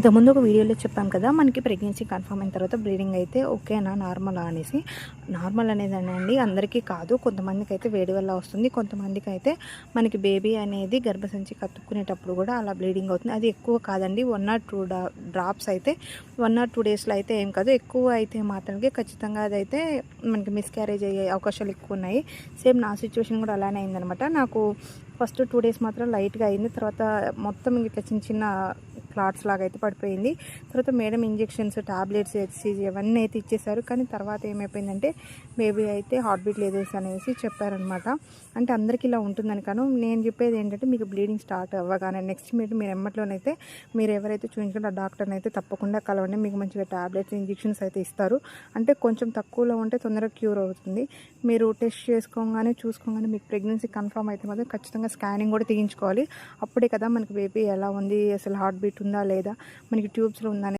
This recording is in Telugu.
ఇంతకుముందు ఒక వీడియోలో చెప్పాం కదా మనకి ప్రెగ్నెన్సీ కన్ఫర్మ్ అయిన తర్వాత బ్లీడింగ్ అయితే ఓకేనా నార్మల్ అనేసి. నార్మల్ అనేది అండి అందరికీ కాదు కొంతమందికి అయితే వేడి వల్ల వస్తుంది కొంతమందికి అయితే మనకి బేబీ అనేది గర్భసంచి కత్తుకునేటప్పుడు కూడా అలా బ్లీడింగ్ అవుతుంది. అది ఎక్కువ కాదండి వన్ ఆర్ టూ డ్రాప్స్ అయితే వన్ ఆర్ టూ డేస్లో అయితే ఏం కాదు ఎక్కువ అయితే మాత్రమే ఖచ్చితంగా అదైతే మనకి మిస్క్యారేజ్ అయ్యే అవకాశాలు ఎక్కువ ఉన్నాయి. సేమ్ నా సిచ్యువేషన్ కూడా అలానే అయిందనమాట. నాకు ఫస్ట్ టూ డేస్ మాత్రం లైట్గా అయింది తర్వాత మొత్తం ఇట్లా చిన్న చిన్న క్లాట్స్ లాగా అయితే పడిపోయింది. తర్వాత మేడం ఇంజెక్షన్స్ టాబ్లెట్స్ హెచ్సీజీ ఇవన్నీ అయితే ఇచ్చేసారు కానీ తర్వాత ఏమైపోయిందంటే బేబీ అయితే హార్ట్ బీట్ లేదేసి అనేసి చెప్పారనమాట. అంటే అందరికీ ఇలా ఉంటుందని కాను నేను చెప్పేది ఏంటంటే మీకు బ్లీడింగ్ స్టార్ట్ అవ్వగానే నెక్స్ట్ మీరు మీరు ఎమ్మట్లోనైతే మీరు ఎవరైతే చూపించుకుంటే ఆ డాక్టర్ని అయితే తప్పకుండా కలవండి. మీకు మంచిగా టాబ్లెట్స్ ఇంజెక్షన్స్ అయితే ఇస్తారు. అంటే కొంచెం తక్కువలో ఉంటే తొందరగా క్యూర్ అవుతుంది. మీరు టెస్ట్ చేసుకోగానే చూసుకోగానే మీకు ప్రెగ్నెన్సీ కన్ఫర్మ్ అయితే మాత్రం ఖచ్చితంగా స్కానింగ్ కూడా తీయించుకోవాలి. అప్పుడే కదా మనకి బేబీ ఎలా ఉంది అసలు హార్ట్ బీట్ ఉందా లేదా? మనకి ట్యూబ్స్లో ఉందా